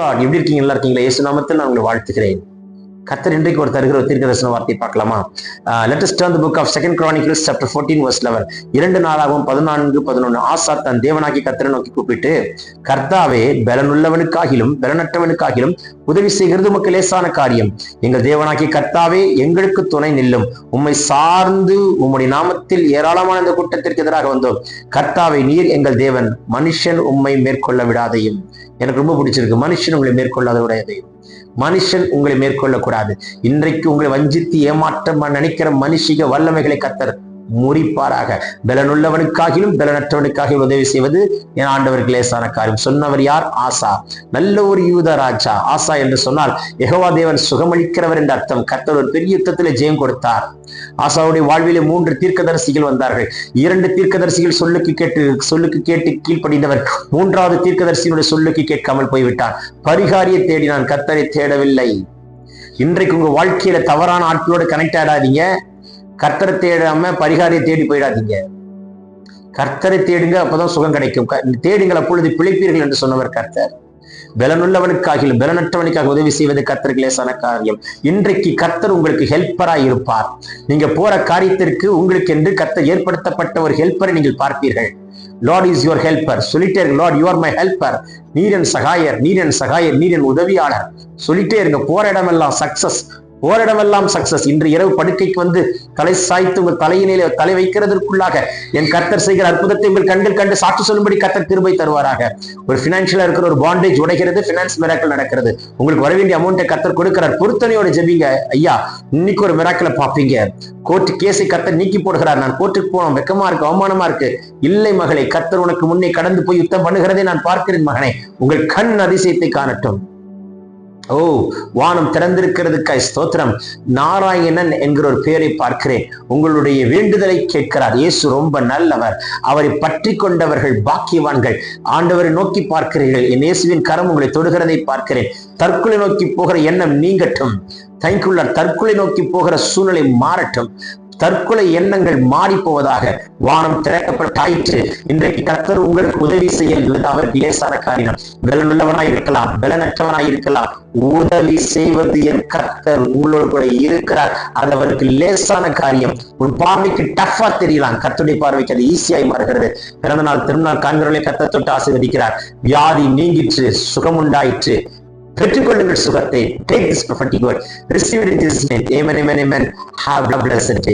எப்படி இருக்கீங்க? நல்லா இருக்கீங்களா? இயேசு நாமத்தில் நான் உங்களை வாழ்த்துக்கிறேன் கத்தர் இன்றைக்கு ஒரு தருகிற ஒரு தீர்க்கதரிசன வார்த்தையை பார்க்கலாமா? Let us turn book of second Chronicles chapter fourteen verse eleven இரண்டு நாளாகவும் பதினான்கு பதினொன்று ஆசா தன் தேவனாக்கி கத்தரை நோக்கி கூப்பிட்டு கர்த்தாவே பலனுள்ளவனுக்காகிலும் பலனற்றவனுக்காகிலும் உதவி செய்கிறது உமக்கு லேசான காரியம். எங்கள் தேவனாக்கி கர்த்தாவே எங்களுக்கு துணை நில்லும். உம்மை சார்ந்து உம்முடைய நாமத்தில் ஏராளமான இந்த கூட்டத்திற்கு எதிராக வந்தோம். கர்த்தாவை நீர் எங்கள் தேவன். மனுஷன் உம்மை மேற்கொள்ள விடாதையும். எனக்கு ரொம்ப பிடிச்சிருக்கு. மனுஷன் உங்களை மேற்கொள்ளாத விடாதையும் மனுஷன் உங்களை மேற்கொள்ளக்கூடாது. இன்றைக்கு உங்களை வஞ்சித்து ஏமாற்றம் நினைக்கிற மனுஷிக வல்லமைகளை கத்தர் முறிப்பாராக. பலனுள்ளவனுக்காகிலும் பலனற்றவனுக்காக உதவி செய்வது என் ஆண்டவருக்கு லேசான காரியம். சொன்னவர் யார்? ஆசா. நல்ல ஒரு யூத ராஜா. ஆசா என்று சொன்னால் எகவா தேவன் சுகமளிக்கிறவர் என்ற அர்த்தம். கர்த்தர் ஒரு பெரிய யுத்தத்தில் ஜெயம் கொடுத்தார். ஆசாவுடைய வாழ்விலே மூன்று தீர்க்கதரிசிகள் வந்தார்கள். இரண்டு தீர்க்கதரிசிகள் சொல்லுக்கு கேட்டு சொல்லுக்கு கேட்டு கீழ்ப்படிந்தவர். மூன்றாவது தீர்க்கதரிசியினுடைய சொல்லுக்கு கேட்காமல் போய்விட்டார். பரிகாரியை தேடினான். கர்த்தரை தேடவில்லை. இன்றைக்கு உங்க வாழ்க்கையில தவறான ஆட்களோட கனெக்ட் ஆடாதீங்க கர்த்தரை தேடாம பரிகாரியை தேடி போயிடாதீங்க. கர்த்தரை தேடுங்க அப்பதான் சுகம் கிடைக்கும். தேடுங்கள் அப்பொழுது பிழைப்பீர்கள் என்று சொன்னவர் கர்த்தர். பலனுள்ளவனுக்காகிலும் பலனற்றவனுக்காக உதவி செய்வது கர்த்தருக்கு லேசான காரியம். இன்றைக்கு கர்த்தர் உங்களுக்கு ஹெல்ப்பராய் இருப்பார். நீங்க போற காரியத்திற்கு உங்களுக்கு என்று கர்த்தர் ஏற்படுத்தப்பட்ட ஒரு ஹெல்ப்பரை நீங்கள் பார்ப்பீர்கள். லார்ட் இஸ் யுவர் ஹெல்ப்பர் சொல்லிட்டே இருங்க lord you are my helper நீரன் சகாயர் நீரன் சகாயர் நீரன் உதவியாளர். சொல்லிட்டே இருங்க போற இடமெல்லாம் சக்சஸ் ஓரிடமெல்லாம் சக்சஸ் இன்று இரவு படுக்கைக்கு வந்து தலை சாய்த்து உங்கள் தலையினிலே தலை வைக்கிறதற்குள்ளாக என் கர்த்தர் செய்கிற அற்புதத்தை உங்கள் கண்கள் கண்டு சாட்சி சொல்லும்படி கர்த்தர் திரும்பி தருவாராக. ஒரு பினான்சியலா இருக்கிற ஒரு பாண்டேஜ் உடைகிறது பினான்ஸ் மிராக்கள் நடக்கிறது. உங்களுக்கு வர வேண்டிய அமௌண்ட்டை கர்த்தர் கொடுக்கிறார். பொருத்தனையோட ஜெபிங்க. ஐயா இன்னைக்கு ஒரு மிராக்களை பார்ப்பீங்க. கோர்ட் கேஸை கர்த்தர் நீக்கி போடுகிறார். நான் கோர்ட்டுக்கு போனோம் வெக்கமா இருக்கு அவமானமா இருக்கு? இல்லை மகளே கர்த்தர் உனக்கு முன்னே கடந்து போய் யுத்தம் பண்ணுகிறதை நான் பார்க்கிறேன் மகனே. உங்கள் கண் அதிசயத்தை காணட்டும். ஓ வானம் திறந்திருக்கிறதுக்காய் ஸ்தோத்திரம். நாராயணன் என்கிற ஒரு பெயரை பார்க்கிறேன். உங்களுடைய வேண்டுதலை கேட்கிறார். இயேசு ரொம்ப நல்லவர். அவரை பற்றி கொண்டவர்கள் பாக்கியவான்கள். ஆண்டவரை நோக்கி பார்க்கிறீர்கள். என் இயேசுவின் கரம் உங்களை தொடுகிறதை பார்க்கிறேன். தற்கொலை நோக்கி போகிற எண்ணம் நீங்கட்டும். தேங்க்யூள்ள தற்கொலை நோக்கி போகிற சூழ்நிலை மாறட்டும். தற்கொலை எண்ணங்கள் மாறி போவதாக வானம் திறக்கப்பட்டாயிற்று இன்றைக்கு கர்த்தர் உங்களுக்கு உதவி செய்ய அவருக்கு லேசான காரியம். பலனுள்ளவனாய் இருக்கலாம் பலனற்றவனாய் இருக்கலாம். உதவி செய்வது என் கர்த்தர் உங்களோடு கூட இருக்கிறார். அது அவருக்கு லேசான காரியம். உன் பார்வைக்கு டஃபா தெரியலாம். கர்த்தருடைய பார்வைக்கு அது ஈஸியாய் மாறுகிறது. பிறந்த நாள் திருநாள் காண்கிறவர்களை கர்த்தர் தொட்டு ஆசீர்வதிக்கிறார். வியாதி நீங்கிற்று சுகம் உண்டாயிற்று பெற்றுக்கொள்ளுங்கள் சுகத்தை. Take this prophetic word receive it in Jesus name. Amen amen amen. Have a blessed